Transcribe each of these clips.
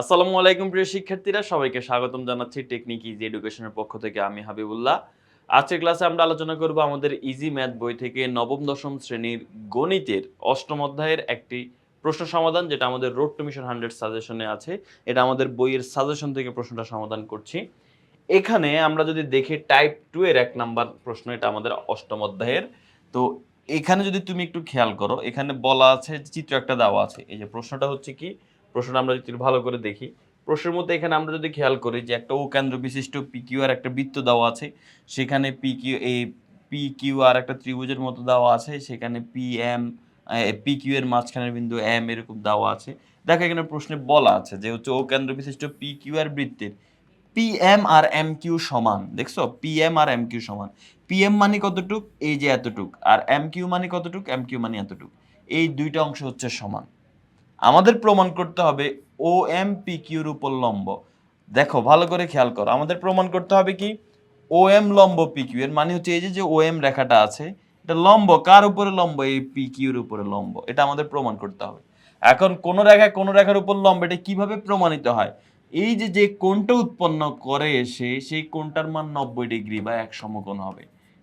আসসালামু আলাইকুম প্রিয় শিক্ষার্থীরা, সবাইকে স্বাগতম জানাচ্ছি টেকনিক ইজি এডুকেশনের পক্ষ থেকে আমি হাবিবুল্লাহ। আজকের ক্লাসে আমরা আলোচনা করব আমাদের ইজি ম্যাথ বই থেকে নবম, দশম শ্রেণির গণিতের অষ্টম অধ্যায়ের একটি প্রশ্ন সমাধান, যেটা আমাদের রোড টু মিশন হান্ড্রেড সাজেশনে আছে। এটা আমাদের বইয়ের সাজেশন থেকে প্রশ্নটা সমাধান করছি। এখানে আমরা যদি দেখি টাইপ টু এর এক নাম্বার প্রশ্ন, এটা আমাদের অষ্টম অধ্যায়ের। তো এখানে যদি তুমি একটু খেয়াল করো, এখানে বলা আছে, চিত্র একটা দেওয়া আছে। এই যে প্রশ্নটা হচ্ছে কি প্রশ্নটা আমরা যদি ভালো করে দেখি, প্রশ্নের মধ্যে এখানে আমরা যদি খেয়াল করি যে একটা ও কেন্দ্র বিশিষ্ট পি কিউ আর একটা বৃত্ত দেওয়া আছে, সেখানে পি কিউ এই পি কিউ আর একটা ত্রিভুজের মতো দেওয়া আছে, সেখানে পি এম পি কিউ এর মাঝখানের বিন্দু এম এরকম দেওয়া আছে। দেখো এখানে প্রশ্নে বলা আছে যে হচ্ছে ও কেন্দ্র বিশিষ্ট পি কিউ আর বৃত্তের পি এম আর এম কিউ সমান, দেখছ? পি এম আর এম কিউ সমান। পি এম মানে কতটুক? এই যে এতটুক। আর এম কিউ মানে কতটুক? এম কিউ মানে এতটুক। এই দুইটা অংশ হচ্ছে সমান। আমাদের প্রমাণ করতে হবে ও এম পি কিউর উপর লম্ব। দেখো, ভালো করে খেয়াল করো। আমাদের প্রমাণ করতে হবে কি? ও এম লম্ব পি কিউ এর মানে হচ্ছে এই যে যে ও এম রেখাটা আছে, এটা লম্ব কার উপরে লম্ব? এই পি কিউর উপরে লম্ব। এটা আমাদের প্রমাণ করতে হবে। এখন কোন রেখা কোন রেখার উপর লম্ব, এটা কীভাবে প্রমাণিত হয়? এই যে যে কোণটা উৎপন্ন করে এসে সেই কোণটার মান নব্বই ডিগ্রি বা এক সমকোণ হবে।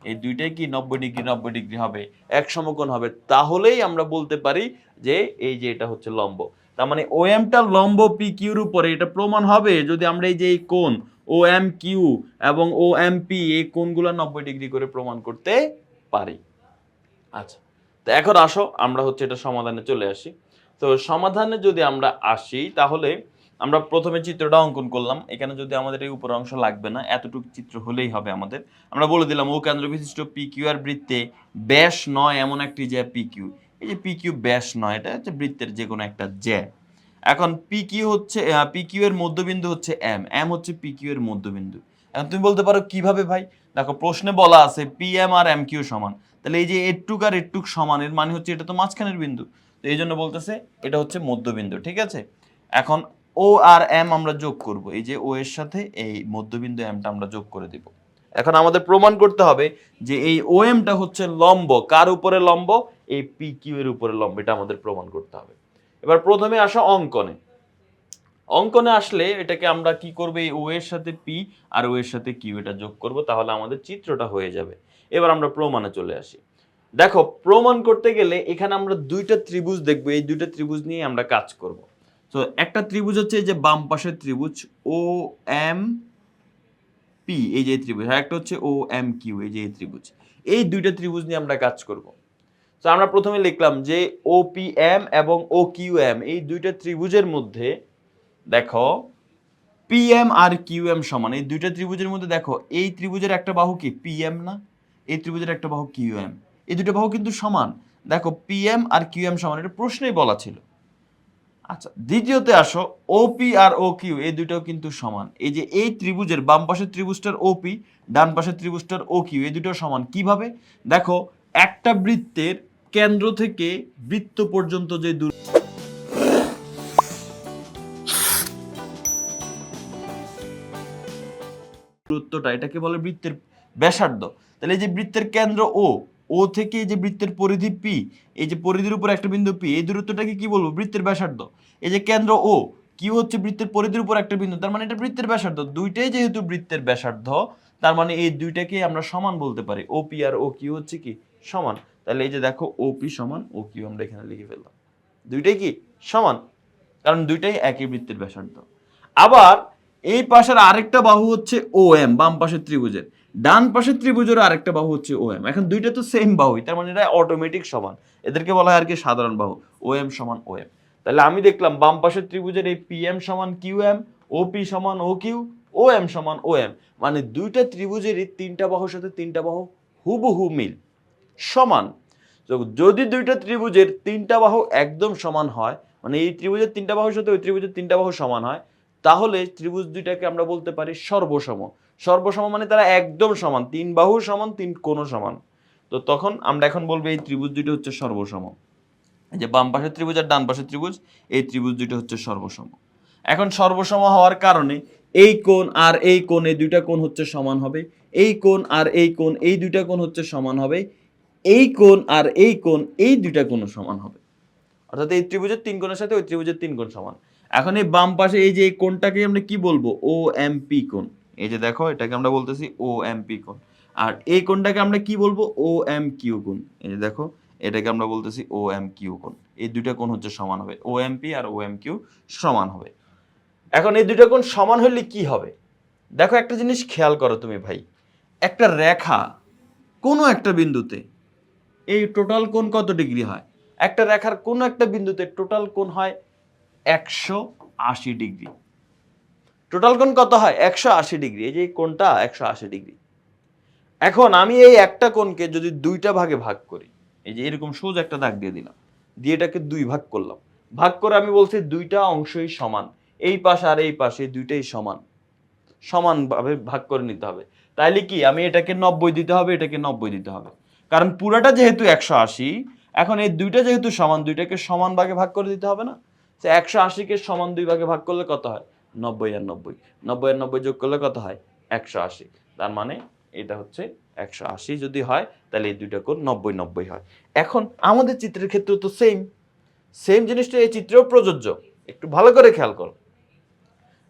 এই দুইটাই কি নব্বই ডিগ্রি নব্বই ডিগ্রি হবে, এক সমকোণ হবে। তাহলেই আমরা বলতে পারি যে এই যে এটা হচ্ছে লম্ব। তার মানে ও এমটা লম্ব পি কিউর উপরে, এটা প্রমাণ হবে যদি আমরা এই যে এই কোণ ও এম কিউ এবং ও এম পি এই কোণগুলো নব্বই ডিগ্রি করে প্রমাণ করতে পারি। আচ্ছা তো এখন আসো, আমরা হচ্ছে এটা সমাধানে চলে আসি। তো সমাধানে যদি আমরা আসি, তাহলে আমরা প্রথমে চিত্রটা অঙ্কন করলাম। এখানে যদি আমাদের এই উপর অংশ লাগবে না, এতটুকু চিত্র হলেই হবে আমাদের। আমরা বলে দিলাম, ও কেন্দ্র বিশিষ্ট পি কিউ আর বৃত্তে ব্যাস নয় এমন একটি যে পি কিউ এই যে পি কিউ ব্যাস নয়, এটা হচ্ছে বৃত্তের যে কোনো একটা জ্যা। এখন পি কিউ হচ্ছে পি কিউ এর মধ্যবিন্দু হচ্ছে এম এম হচ্ছে পি কিউ এর মধ্যবিন্দু। এখন তুমি বলতে পারো কীভাবে ভাই? দেখো, প্রশ্নে বলা আছে পি এম আর এম কিউ সমান। তাহলে এই যে এটুক আর এটুক সমান, এর মানে হচ্ছে এটা তো মাঝখানের বিন্দু। তো এই জন্য বলতেছে এটা হচ্ছে মধ্যবিন্দু, ঠিক আছে? এখন ও আর এম আমরা যোগ করব। এই যে ও এর সাথে এই মধ্যবিন্দু এমটা আমরা যোগ করে দিব। এখন আমাদের প্রমাণ করতে হবে যে এই ও এমটা হচ্ছে লম্ব। কার উপরে লম্ব? এই পি কিউ এর উপরে লম্ব। এটা আমাদের প্রমাণ করতে হবে। এবার প্রথমে আসা অঙ্কনে। অঙ্কনে আসলে এটাকে আমরা কি করব? এই ও এর সাথে পি আর ও এর সাথে কিউ এটা যোগ করব, তাহলে আমাদের চিত্রটা হয়ে যাবে। এবার আমরা প্রমাণে চলে আসি। দেখো, প্রমাণ করতে গেলে এখানে আমরা দুইটা ত্রিভুজ দেখব। এই দুইটা ত্রিভুজ নিয়ে আমরা কাজ করব। তো একটা ত্রিভুজ হচ্ছে এই যে বাম পাশের ত্রিভুজ ও এম পি এই যে ত্রিভুজ, আর একটা হচ্ছে ও এম কিউ এই যে ত্রিভুজ। এই দুইটা ত্রিভুজ নিয়ে আমরা কাজ করব। তো আমরা প্রথমে লিখলাম যে ও পি এম এবং ও কিউ এম এই দুইটা ত্রিভুজের মধ্যে দেখো পি এম আর কিউ এম সমান, এই দুইটা ত্রিভুজের মধ্যে দেখো, এই ত্রিভুজের একটা বাহু কি? পি এম না? এই ত্রিভুজের একটা বাহু কিউ এম এই দুটো বাহু কিন্তু সমান। দেখো পি এম আর কিউ এম সমান, এটা প্রশ্নেই বলা ছিল। আচ্ছা দ্বিতীয়তে আসো ওপি আর ও কিউ এই দুটো কিন্তু সমান। এই যে এই ত্রিভুজের বাম পাশের ত্রিভুজটার ওপি ডান পাশের ত্রিভুজটার ও কিউ এই দুটো সমান। কীভাবে? দেখো, একটা বৃত্তের কেন্দ্র থেকে বৃত্ত পর্যন্ত যে দূর দূরত্বটা, এটাকে বলে বৃত্তের ব্যাসার্ধ। তাহলে এই যে বৃত্তের কেন্দ্র ও ও থেকে এই যে বৃত্তের পরিধি পি এই যে পরিধির উপর একটা বিন্দু পি এই দূরত্বটাকে কি বলব? বৃত্তের ব্যাসার্ধ। এই যে কেন্দ্র ও কি হচ্ছে বৃত্তের পরিধির উপর একটা বিন্দু, তার মানে এটা বৃত্তের ব্যাসার্ধ। দুইটাই যেহেতু বৃত্তের ব্যাসার্ধ, তার মানে এই দুইটাকে আমরা সমান বলতে পারি। ও পি আর ও কিউ হচ্ছে কি? সমান। তাহলে এই যে দেখো ও পি সমান ও কিউ আমরা এখানে লিখে ফেললাম। দুইটাই কি? সমান। কারণ দুইটাই একই বৃত্তের ব্যাসার্ধ। আবার এই পাশের আরেকটা বাহু হচ্ছে ও এম বাম পাশের ত্রিভুজের। ডান পাশের ত্রিভুজের আরেকটা বাহু হচ্ছে ও এম এখন দুইটা তো সেম বাহুই, তার মানে এটা অটোমেটিক সমান। এদেরকে বলা হয় আর কি সাধারণ বাহু ও এম সমান ও এম তাহলে আমি দেখলাম বাম পাশের ত্রিভুজের এই পি এম সমান কিউ এম ও পি সমান ও কিউ ও এম সমান ও এম মানে দুইটা ত্রিভুজেরই তিনটা বাহুর সাথে তিনটা বাহু হুবহু মিল, সমান। যদি দুইটা ত্রিভুজের তিনটা বাহু একদম সমান হয় মানে এই ত্রিভুজের তিনটা বাহুর সাথে ওই ত্রিভুজের তিনটা বাহু সমান হয়, তাহলে ত্রিভুজ দুইটাকে আমরা বলতে পারি সর্বসম। সর্বসম মানে তারা একদম সমান, তিন বাহু সমান, তিন কোণও সমান। তো তখন আমরা এখন বলব এই ত্রিভুজ দুইটা হচ্ছে সর্বসম। যে বাম পাশের ত্রিভুজ আর ডান পাশের ত্রিভুজ, এই ত্রিভুজ দুইটা হচ্ছে সর্বসম। এখন সর্বসম হওয়ার কারণে এই কোণ আর এই কোণ, এই দুইটা কোণ হচ্ছে সমান হবে। এই কোণ আর এই কোণ, এই দুইটা কোণ হচ্ছে সমান হবে। এই কোণ আর এই কোণ, এই দুইটা কোণ সমান হবে। অর্থাৎ এই ত্রিভুজের তিন কোণের সাথে ওই ত্রিভুজের তিন কোণ সমান। এখন এই বাম পাশে এই যে এই কোণটাকে আমরা কি বলব? ও এম পি কোণ। এই যে দেখো, এটাকে আমরা বলতেছি ও এম পি কোণ। আর এই কোণটাকে আমরা কি বলব? ও এম কিউ কোণ। এই যে দেখো, এটাকে আমরা বলতেছি ও এম কিউ কোণ। এই দুইটা কোণ হচ্ছে সমান হবে। ও এম পি আর ও এম কিউ সমান হবে। এখন এই দুইটা কোণ সমান হলে কি হবে? দেখো একটা জিনিস খেয়াল করো তুমি ভাই। একটা রেখা কোনো একটা বিন্দুতে, এই টোটাল কোণ কত ডিগ্রি হয়? একটা রেখার কোনো একটা বিন্দুতে টোটাল কোণ হয় একশো আশি ডিগ্রি। টোটাল কোণ কত হয়? একশো আশি ডিগ্রি। এই যে কোণটা একশো আশি ডিগ্রি। এখন আমি এই একটা কোণকে যদি দুইটা ভাগে ভাগ করি, এই যে এরকম সোজা একটা দাগ দিয়ে দিলাম, দিয়ে এটাকে দুই ভাগ করলাম। ভাগ করে আমি বলছি দুইটা অংশই সমান। এই পাশ আর এই পাশে দুইটাই সমান। সমানভাবে ভাগ করে নিতে হবে। তাইলে কি? আমি এটাকে নব্বই দিতে হবে, এটাকে নব্বই দিতে হবে। কারণ পুরাটা যেহেতু একশো আশি, এখন এই দুইটা যেহেতু সমান, দুইটাকে সমান ভাগে ভাগ করে দিতে হবে না? সে একশো আশিকে সমান দুই ভাগে ভাগ করলে কত হয়? নব্বই আর নব্বই। নব্বই আর নব্বই যোগ করলে কত হয়? একশো আশি। তার মানে এটা হচ্ছে একশো আশি যদি হয়, তাহলে এই দুইটা কোণ নব্বই নব্বই হয়। এখন আমাদের চিত্রের ক্ষেত্রে তো সেম সেম জিনিসটা এই চিত্রেও প্রযোজ্য। একটু ভালো করে খেয়াল করো।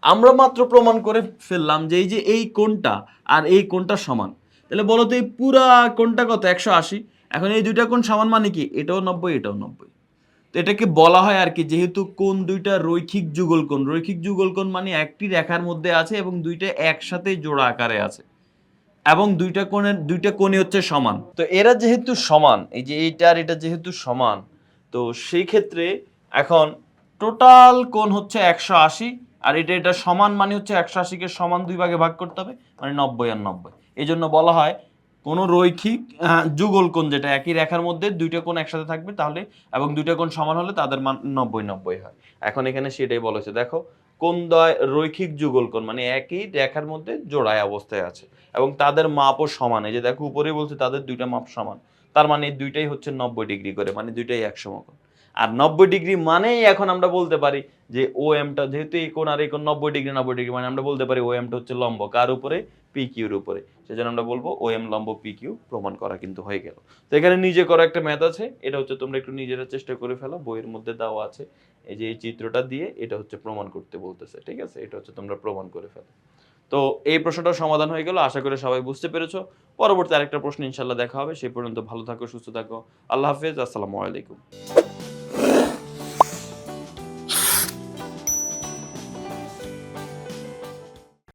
আমরা মাত্র প্রমাণ করে ফেললাম যে এই যে এই কোণটা আর এই কোণটা সমান। তাহলে বলো তো এই পুরা কোণটা কত? একশো আশি। এখন এই দুইটা কোণ সমান মানে কি? এটাও নব্বই এটাও নব্বই। তো এটাকে বলা হয় আর কি, যেহেতু কোন দুইটা রৈখিক যুগল কোণ, রৈখিক যুগল কোণ মানে একটি রেখার মধ্যে আছে এবং দুইটা একসাথে জোড়া আকারে আছে এবং দুইটা কোণের, দুইটা কোণই হচ্ছে সমান। তো এরা যেহেতু সমান, এই যে এইটা আর এটা যেহেতু সমান, তো সেই ক্ষেত্রে এখন টোটাল কোণ হচ্ছে একশো আশি আর এটা এটা সমান মানে হচ্ছে একশো আশিকে সমান দুই ভাগে ভাগ করতে হবে মানে নব্বই আর নব্বই। এই জন্য বলা হয় কোনো রৈখিক আহ, যুগল কোণ যেটা একই রেখার মধ্যে দুইটা কোণ একসাথে থাকবে তাহলে এবং দুইটা কোণ সমান হলে তাদের মান নব্বই নব্বই হয়। এখন এখানে সেটাই বলেছে দেখো কোন দয় রৈখিক যুগল কোণ মানে একই রেখার মধ্যে জোড়ায় অবস্থায় আছে এবং তাদের মাপও সমান। এই যে দেখো উপরেই বলছে তাদের দুইটা মাপ সমান। তার মানে এই দুইটাই হচ্ছে নব্বই ডিগ্রি করে মানে দুইটাই একশো কোণ আর নব্বই ডিগ্রি মানেই এখন আমরা বলতে পারি যে ও এমটা যেহেতু এই কোণ আর এই কোণ নব্বই ডিগ্রি নব্বই ডিগ্রি মানে আমরা বলতে পারি ও এমটা হচ্ছে লম্ব। কার উপরে? পি কিউর উপরে। সেজন্য আমরা বলব ও এম লম্ব পি কিউ প্রমাণ করা কিন্তু হয়ে গেল। তো এখানে নিজে করা একটা ম্যাথ আছে। এটা হচ্ছে তোমরা একটু নিজেরা চেষ্টা করে ফেলো। বইয়ের মধ্যে দেওয়া আছে। এই যে এই চিত্রটা দিয়ে এটা হচ্ছে প্রমাণ করতে বলতেছে। ঠিক আছে? এটা হচ্ছে তোমরা প্রমাণ করে ফেলো। তো এই প্রশ্নটার সমাধান হয়ে গেল। আশা করি সবাই বুঝতে পেরেছ। পরবর্তী আরেকটা প্রশ্ন ইনশাল্লাহ দেখা হবে। সেই পর্যন্ত ভালো থাকো, সুস্থ থাকো। আল্লাহ হাফেজ। আসসালামু আলাইকুম।